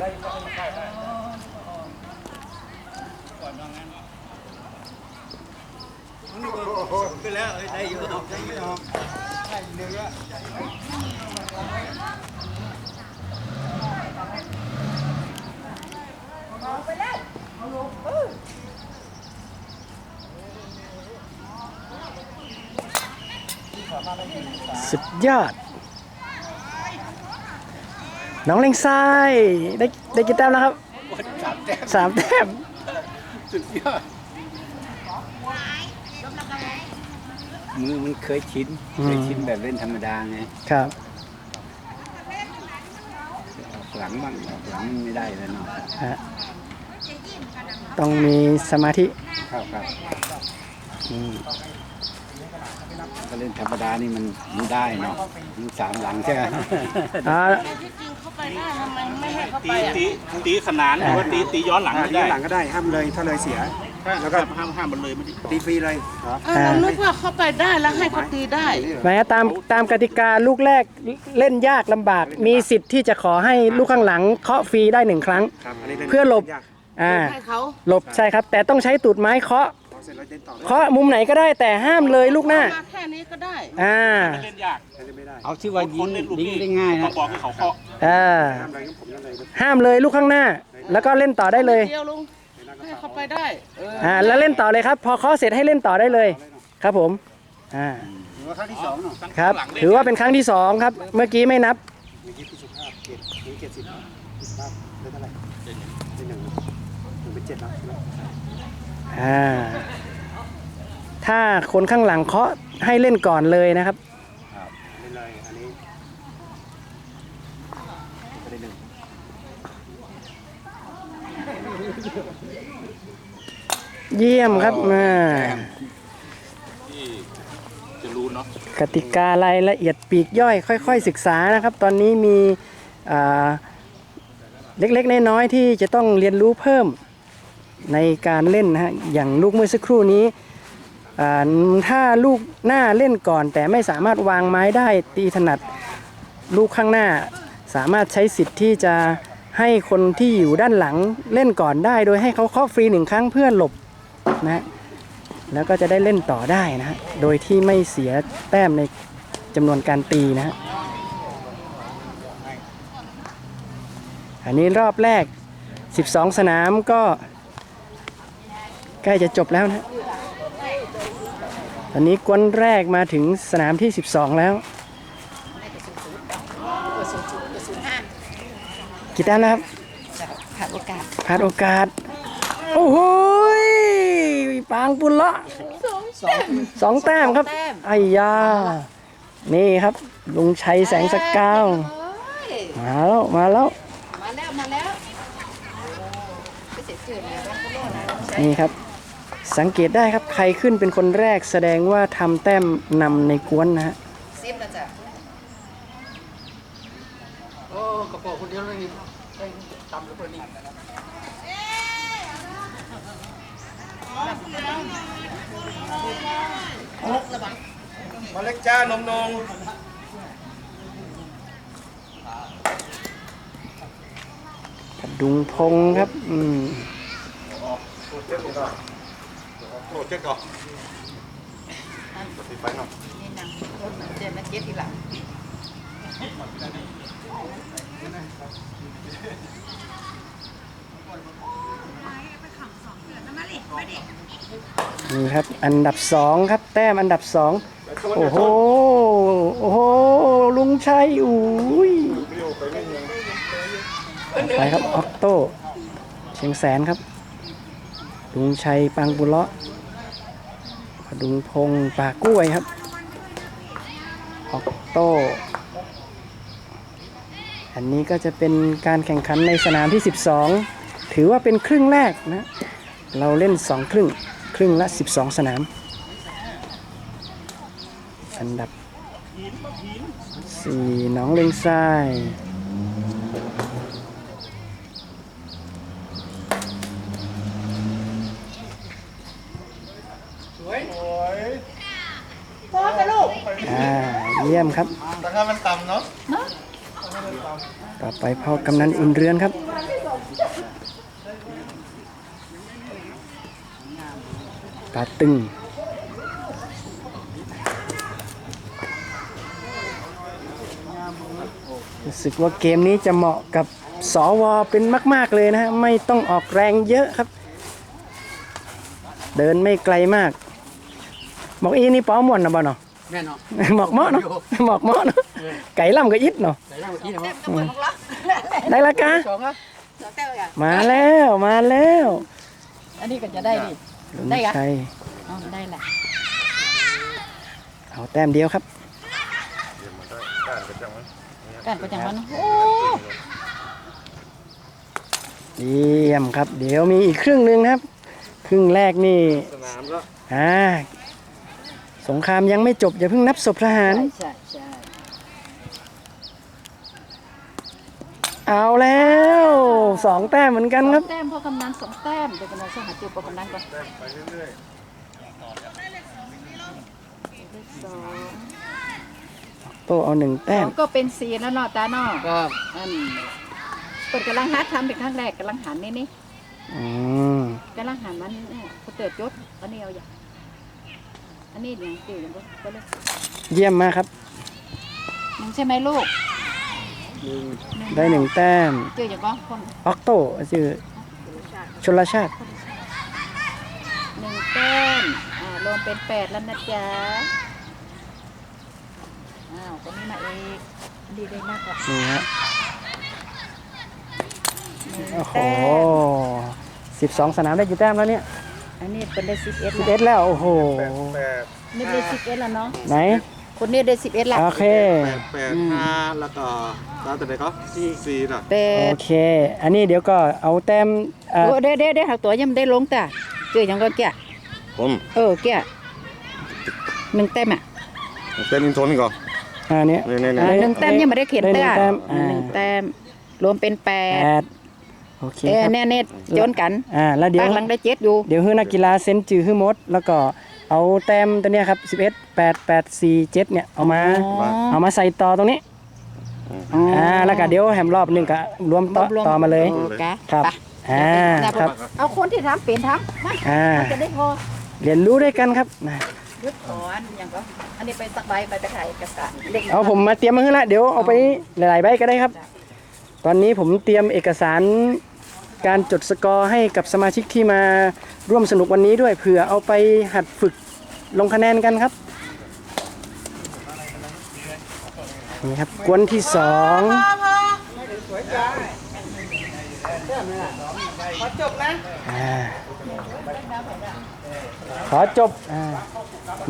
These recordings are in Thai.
ขึ้นแล้วได้อยู่ได้อยู่สุดยอด น้องเล็งทรายได้ได้กี่แต้มแล้วครับสามแต้มสามแต้มสุดยอดมือมันเคยชินเคยชินแบบเล่นธรรมดาไงครับออกหลังบ้างออกหลังไม่ได้เลยเนาะฮะต้องมีสมาธิครับครับอืมก็เล่นธรรมดานี่มันไม่ได้เนาะมันสามหลังใช่ไหมอ่าที่จริงเข้า ไปได้ทำไมไม่ให้เข้าตีไปอะตีตีขนานหรือว่าตีตีย้อนหลังไม่ตีได้หลังก็ได้ห้ามเลยถ้าเลยเสีย แล้วก็ห้ามห้ามมันเลยไม่ได้ตีฟรีเลยเออเรานึกว่าเข้าไปได้แล้วให้เขาตีได้แม้ตามตามกติกาลูกแรกเล่นยากลำบาก มีสิทธิ์ที่จะขอให้ลูกข้างหลังเคาะฟรีได้หนึ่งครั้ง ครับอันนี้ล่นเพื่อหลบยากอ่าให้เขา หลบใช่ครับ แต่ต้องใช้ตูดไม้เคาะพอ เสร็จแล้วเล่นต่อเลยเคาะมุมไหนก็ได้แต่ห้ามเลยลูกหน้า มาแค่นี้ก็ได้ อ่า เล่นยากเล่นไม่ได้เอาชื่อว่ายิคงนเล่นลูกยิงนี้ได้ง่ายต้อนะงบอกให้เขาเคาะอ่า ห้ามเลยก็ผมนั่นเลยห้ามเลยลูกข้างหน้า แล้วก็เล่นต่อได้เลย เดียวลุงให้เขาไปได้เอออ่า แล้วเล่นต่อเลยครับ พอเคาะเสร็จให้เล่นต่อได้เลย ครับผม อ่า หรือว่าครั้งที่สองเนาะครับถือว่าเป็นครั้งที่สองครับ เมื่อกี้ไม่นับ เมื่อกี้พี่สุภาพเกตนี้เกตสิบพี่สุภาพได้เท่าไหร่เป็นหนึ่งหนึ่งเป็นเจ็ดแล้วใช่ไหม อ่าถ้าคนข้างหลังเคาะให้เล่นก่อนเลยนะครับเล่นเลยอันนี้ก็ได้หนึ่งเยี่ยมครับอ่าที่จะรู้เนาะกติการายละเอียดปลีกย่อยค่อย ๆ ศึกษานะครับ ตอนนี้มีอ่าเล็กๆน้อยๆที่จะต้องเรียนรู้เพิ่ม ในการเล่นนะฮะอย่างลูกเมื่อสักครู่นี้ถ้าลูกหน้าเล่นก่อน แต่ไม่สามารถวางไม้ได้ตีถนัดลูกข้างหน้า สามารถใช้สิทธิ์ที่จะให้คนที่อยู่ด้านหลังเล่นก่อนได้ โดยให้เขาเคาะฟรีหนึ่งครั้งเพื่อหลบนะฮะแล้วก็จะได้เล่นต่อได้นะฮะโดยที่ไม่เสียแต้มในจำนวนการตีนะฮะอันนี้รอบแรก 12 สนามก็ ใกล้จะจบแล้วนะฮะตอนนี้กวนแรกมาถึงสนามที่ 12 แล้ว กี่แต้มแล้วครับขาดโอกาสพลาดโอกาส โอ้โหยปางปุนละสองแต้มครับไอ้ยา นี่ครับ ลุงชัยแสงสกาว มาแล้ว มาแล้ว มาแล้ว มาแล้วนี่ครับ สังเกตได้ครับใครขึ้นเป็นคนแรกแสดงว่าทำแต้มนำในกวนนะฮะซิปแล้วจ้ะมาเล็กจ้านมนงพดุงพงษ์ครับ อืม โหเจ๊ก่อนติดไปเนาะนี่นางรถเจ็บนะเจ็บทีหลังนี่ครับ อันดับสองครับ แต้มอันดับสองโอ้โห โอ้โห ลุงชัยอุ้ยต่อไปครับ ออกโต้ เชียงแสนครับ ลุงชัยปังบุเลาะพ ดุงพงป่ากล้วยครับ ออกโต้ อันนี้ก็จะเป็นการแข่งขันในสนามที่ 12 ถือว่าเป็นครึ่งแรกนะ เราเล่น 2 ครึ่ง ครึ่งละ 12 สนาม อันดับ 4 น้องเลงทราย ยี่ยมครับราคามันต่ำเนาะต่อไปพ่อกำนันอุ่นเรือนครับ ปลาตึงรู้สึกว่าเกมนี้จะเหมาะกับสวเป็นมาก ๆ เลยนะฮะ ไม่ต้องออกแรงเยอะครับ เดินไม่ไกลมาก บอกอีนี่ป้อมวนนะบ่เนาะ แน่นอนหมอกเมาะเนาะหมอกเมาะเนาะไก่ล่ำก็อิดเนาะไหนได้เมื่อกี้นะว่าต้องเปิดของเราได้ละกะสองครับสองแต้วอย่างมาแล้วมาแล้วอันนี้ก็จะได้ดิ ลุ้นได้กะ ชัยอ๋อได้แหละเอาแต้มเดียวครับ การประจังวันโอ้เยี่ยมครับ เดี๋ยวมีอีกครึ่งหนึ่งนะครับ ครึ่งแรกนี่สนามก็อ่าส งครามยังไม่จบ อย่าเพิ่งนับศพทหาร ใช่ใช่เอาแล้วสองแต้มเหมือนกันครับ แต้มพ่อกำนันสองแต้มเดี๋ยวกำนันสหัสจิวพ่อกำนันก่อนสองโตเอาหนึ่งแต้ม แล้วก็เป็นสีแล้วเนาะตาเนาะก็อันเปิดกำลังฮัดทำเป็นครั้งแรกกำลังหันนี่นี่อืม กำลังหันมันเนี่ยเขาเติร์จดอันนี้เอาอย่าง อันนี้อย่างจืดอย่างก็ก็เลยเยี่ยมมากครับ หนึ่งใช่ไหมลูกได้หนึ่งแต้มจืดอย่างก็คนออกโตชื่อชลชาติหนึ่งแต้มอ่ารวมเป็นแปดแล้วนะจ๊ะอ้าวคนนี้มาเองดีได้มากกว่านี่ฮะหนึ่งโอ้โหแต้มสิบสองสนามได้กี่แต้มแล้วเนี่ย อันนี้เป็นได้สิบเอ็ดสิบเอ็ดแล้ว โอ้โหนี่ได้สิบเอ็ดแล้วเนาะไหน คนนี้ได้สิบเอ็ดละ โอเค แปดแปดห้าแล้วก็แล้วแต่ไหนก็สี่สี่น่ะแปโอดเค อันนี้เดี๋ยวก็เอาแต้มเอ่อโอ้เด้เด้เด้หักตัวยังไม่ได้ลงแต่เจอยังก็แก่ผมเออแก่หนึ่งแต้มอะเป็นอินโทนก่อนอันเนี้ย นี่นี่อ่าหนึ่งแต้มยังไม่ได้เขียนได้หแต่นึ่งแต้มอ่า หนึ่งแต้มรวมเป็นแปแปดด โอเคเออครับแน่เน่จนกันอ่าแล้วเดี๋ยว ตั้งหลังได้เจ็ดอยู่ เดี๋ยวให้นักกีฬาเซ็นจือให้หมด แล้วก็เอาแต้มตัวเนี้ยครับ11 8 8 4 7เนี่ยเอามาเอามาใส่ต่อตรงนี้อ่าแล้วก็เดี๋ยวแฮมรอบหนึงก็รวมต่อต่อมาเลยโอเคครับไปอ่าครับเอาคนที่ทำเป็นทำมาอ่าจะได้พอเรียนรู้ด้วยกันครับนะยึดถอนอย่างก็อันนี้ไปสักใบไปไปถ่ายเอกสารเด็กเอาผมมาเตรียมมาให้ละเดี๋ยวเอาไปหลายๆใบก็ได้ครับ ตอนนี้ผมเตรียมเอกสาร การจดสกอร์ให้กับสมาชิกที่มาร่วมสนุกวันนี้ด้วยเผื่อเอาไปหัดฝึกลงคะแนนกันครับนี่ครับกวนที่สองขอจบนะขอจบอ่า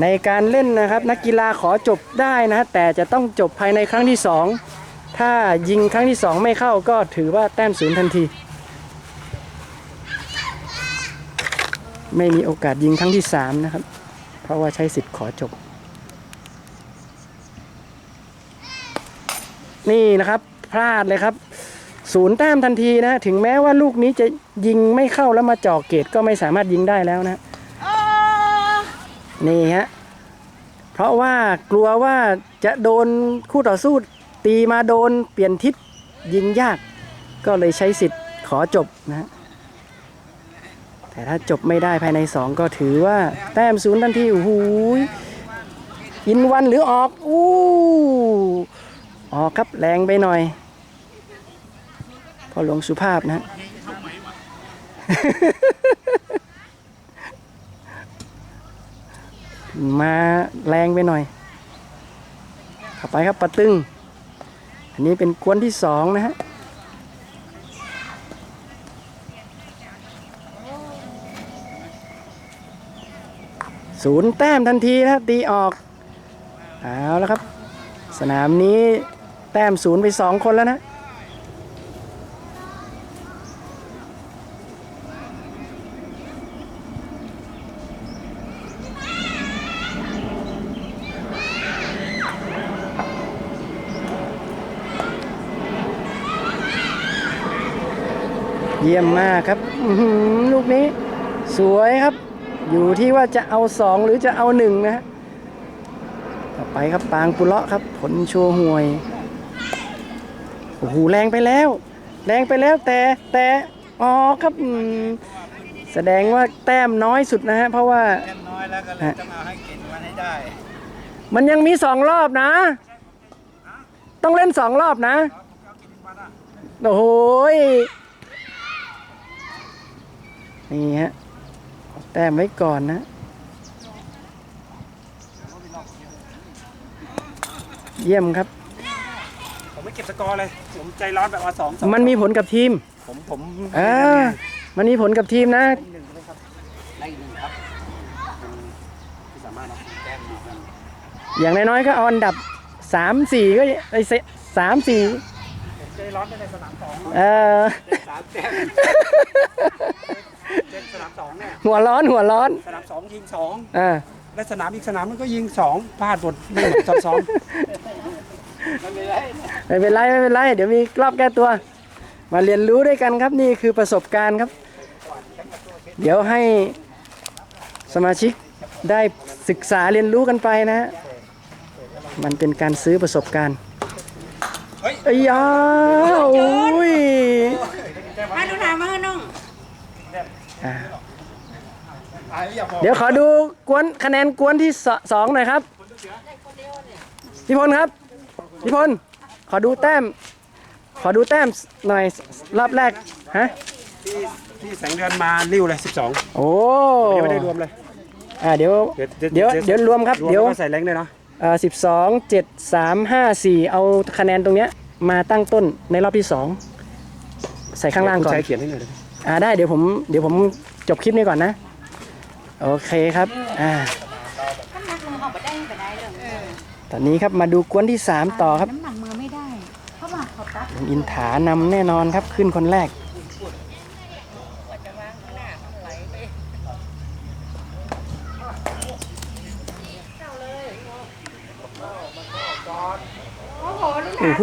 ในการเล่นนะครับนักกีฬาขอจบได้นะ แต่จะต้องจบภายในครั้งที่สองถ้ายิงครั้งที่สองไม่เข้าก็ถือว่าแต้มศูนย์ทันที ไม่มีโอกาสยิงครั้งที่สามนะครับ เพราะว่าใช้สิทธิ์ขอจบ นี่นะครับ พลาดเลยครับ ศูนย์แต้มทันทีนะ ถึงแม้ว่าลูกนี้จะยิงไม่เข้าแล้วมาจ่อเกตก็ไม่สามารถยิงได้แล้วนะ นี่ฮะ เพราะว่ากลัวว่าจะโดนคู่ต่อสู้ตีมาโดนเปลี่ยนทิศยิงยาก ก็เลยใช้สิทธิ์ขอจบนะฮะ แต่ถ้าจบไม่ได้ภายใน 2 ก็ถือว่าแต้มศูนย์ทันทีโอ้โหยอินวันหรือออกอู้ออกครับแรงไปหน่อยพอหลวงสุภาพนะมาแรงไปหน่อยข้าไปครับปะตึง อันนี้เป็นกวนที่สองนะฮะ ศูนย์แต้มทันทีนะครับตีออกเอาแล้วครับ สนามนี้แต้มศูนย์ไปสองคนแล้วนะเยี่ยมมากครับลูกนี้ สวยครับ อยู่ที่ว่าจะเอาสองหรือจะเอาหนึ่งนะฮะต่อไปครับปางปุเลาะครับ ผลโชว์ห่วยโอ้โหแรงไปแล้ว แรงไปแล้วแต่แต่อ๋อครับอืมแสดงว่าแต้มน้อยสุดนะฮะเพราะว่าแค่น้อยแล้วก็เลยต้องเอาให้เก่งมันให้ได้ มันยังมีสองรอบนะ ต้องเล่นสองรอบนะโอ้โหยนี่ฮะเอา แต้มไว้ก่อนนะเยี่ยมครับ ผมไม่เก็บสกอร์เลย ผมใจร้อนแบบว่าสองสองมันมีผลกับทีม ผมผมเออมันมีผลกับทีมนะหนึ่งเลยครับได้อีกหนึ่งครับที่สามารถเนาะแต้มมาครับอย่างน้อยๆก็เอาอันดับสามสี่ก็ไอ้สามสี่ผมใจร้อนในสนามสองเออสามแต้ม เล่นสนามสองเนี่ยหัวร้อนหัวร้อนสนามสองยิงสองอ่าและสนามอีกสนามมันก็ยิงสองพลาดหมดหนึ่งสองสองไม่เป็นไรไม่เป็นไรเดี๋ยวมีรอบแก้ตัว มาเรียนรู้ด้วยกันครับนี่คือประสบการณ์ครับ เดี๋ยวให้สมาชิกได้ศึกษาเรียนรู้กันไปนะฮะมันเป็นการซื้อประสบการณ์เอ้ยยาโอ้ย มาดูถามมาเฮ้น้อง อ่าเดี๋ยวขอดูกวนคะแนนกวนที่สสองหน่อยครับพี่พลครับพี่พลขอดูแต้ม ขอดูแต้มหน่อยรอบแรกฮะที่ที่แสงเดือนมาริ้วเลยสิบสองโอ้ยังไม่ได้รวมเลยอ่าเดี๋ยวเดี๋ยวเดี๋ยวรวมครับรวมเดี๋ยวแล้วก็ใส่แรงเลยเนาะเอ่อสิบสองเจ็ดสามห้าสี่เอาคะแนนตรงเนี้ยมาตั้งต้นในรอบที่สองใส่ข้างล่างก่อนใช้เขียนให้หน่อยได้ไหม อ่าได้เดี๋ยวผมเดี๋ยวผมจบคลิปนี้ก่อนนะ โอเคครับอ่าน้ำหนักมือเอาไปได้ไปได้เลยตอนนี้ครับมาดูกวนที่สามต่อครับน้ำหนักมือไม่ได้เพราะว่าเขาตัดอินถานำแน่นอนครับขึ้นคนแรกโอ้โห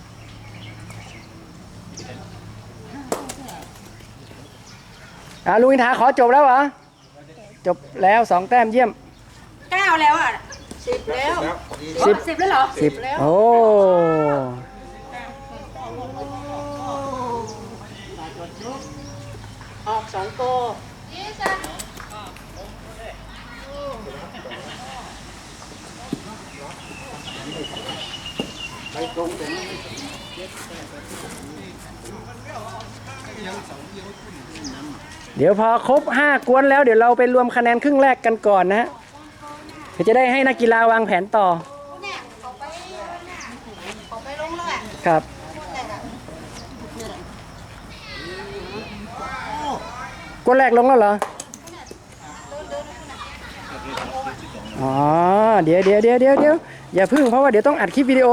ทาขอจบแล้วเหรอ จบแล้วสองแต้มเยี่ยมเก้าแล้วอะสิบแล้วสิบสิบแล้วเหรอสิบแล้วโอ้ออกสองโก เดี๋ยวพอครบห้ากวนแล้วเดี๋ยวเราไปรวมคะแนนครึ่งแรกกันก่อนนะฮะเพื่อจะได้ให้นักกีฬาวางแผนต่อครับกวนแรกลงแล้วเหรออ๋อเดี๋ยวเดี๋ยวเดี๋ยวเดี๋ยวเดี๋ยวอย่าพึ่งเพราะว่าเดี๋ยวต้องอัดคลิปวิดีโอ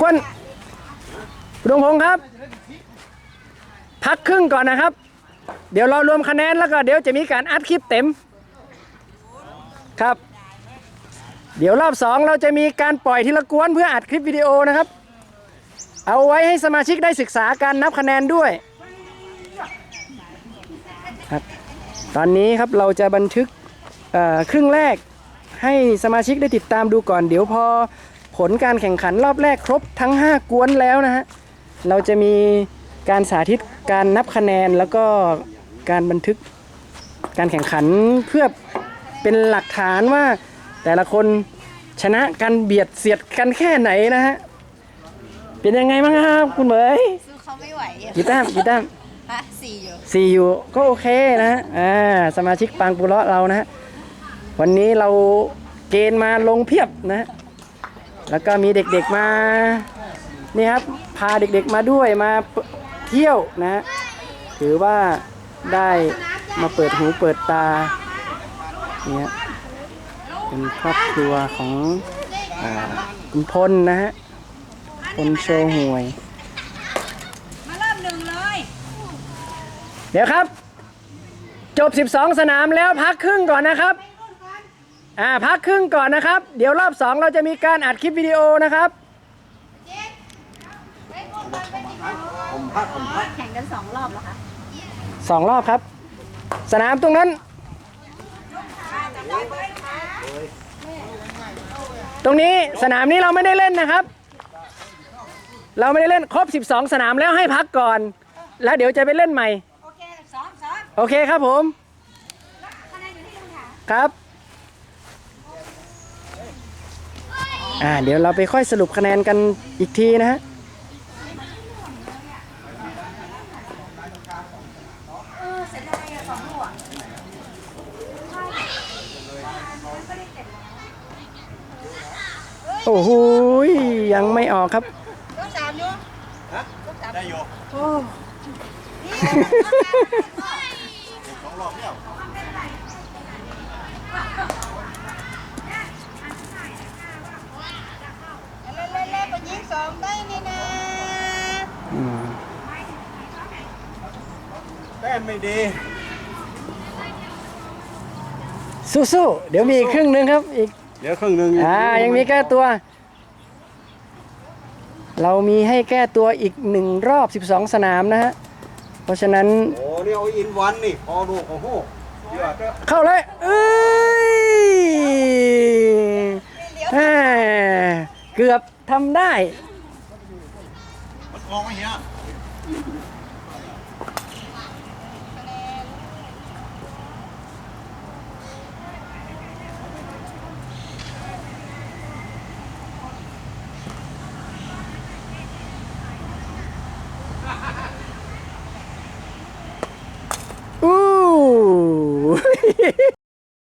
กวน ดวงพงษ์ครับ พักครึ่งก่อนนะครับ เดี๋ยวเรารวมคะแนนแล้วก็เดี๋ยวจะมีการอัดคลิปเต็มครับ เดี๋ยวรอบสองเราจะมีการปล่อยทีละกวนเพื่ออัดคลิปวิดีโอนะครับ เอาไว้ให้สมาชิกได้ศึกษาการนับคะแนนด้วยครับตอนนี้ครับเราจะบันทึกครึ่งแรกให้สมาชิกได้ติดตามดูก่อน เดี๋ยวพอผลการแข่งขันรอบแรกครบทั้ง 5 กวนแล้วนะฮะ เราจะมีการสาธิตการนับคะแนนแล้วก็การบันทึกการแข่งขันเพื่อเป็นหลักฐานว่าแต่ละคนชนะกันเบียดเสียดกันแค่ไหนนะฮะ เป็นยังไงบ้างครับ คุณเหมยสู้เขาไม่ไหวอะกี่แต้มกี่แต้มฮะสี่อยู่สี่อยู่ก็โอเคนะฮะอ่าสมาชิกปางปุระเรานะฮะวันนี้เราเกณฑ์มาลงเพียบนะฮะแล้วก็มีเด็กๆมา นี่ครับพาเด็กๆมาด้วยมาเที่ยวนะ ถือว่าได้มาเปิดหูเปิดตาเนี่ยเป็นครอบครัวของอคุณพลนะฮะพลโชว์หวย มาเริ่มเดี๋ยวครับ จบ 12 สนามแล้วพักครึ่งก่อนนะครับอ่าพักครึ่งก่อนนะครับ เดี๋ยวรอบ 2 เราจะมีการอัดคลิปวิดีโอนะครับ แข่งกันสองรอบแล้วคะสองรอบครับ สนามตรงนั้น ตรงนี้สนามนี้เราไม่ได้เล่นนะครับ เราไม่ได้เล่นครบ 12 สนามแล้วให้พักก่อน แล้วเดี๋ยวจะไปเล่นใหม่ โอเคซ้อมซ้อมโอเคครับผมคะแนนอยู่ที่ลุงถาครับอ่าเดี๋ยวเราไปค่อยสรุปคะแนนกันอีกทีนะฮะ เออเสร็จแล้วไงสองลูกอะ โอ้โหยยังไม่ ออกครับยกสามอยู่ได้อยู่เล่นเล่นเล่นไปยิงสองได้นี่นะอืมแต้มไม่ดี สู้ๆ เดี๋ยวมีอีกครึ่งหนึงครับ อีก เดี๋ยวครึ่งหนึ่งอ่า ยังมีแก้ตัว เรามีให้แก้ตัวอีกหนึ่งรอบ 12 สนามนะฮะ เพราะฉะนั้น โอ้นี่เอาอินวันนี่พอลูกโอ้โหเดี๋ยวก็เข้าเลยเอ้ยแหม่เกือบทำได้ มันออกมาเหี้ย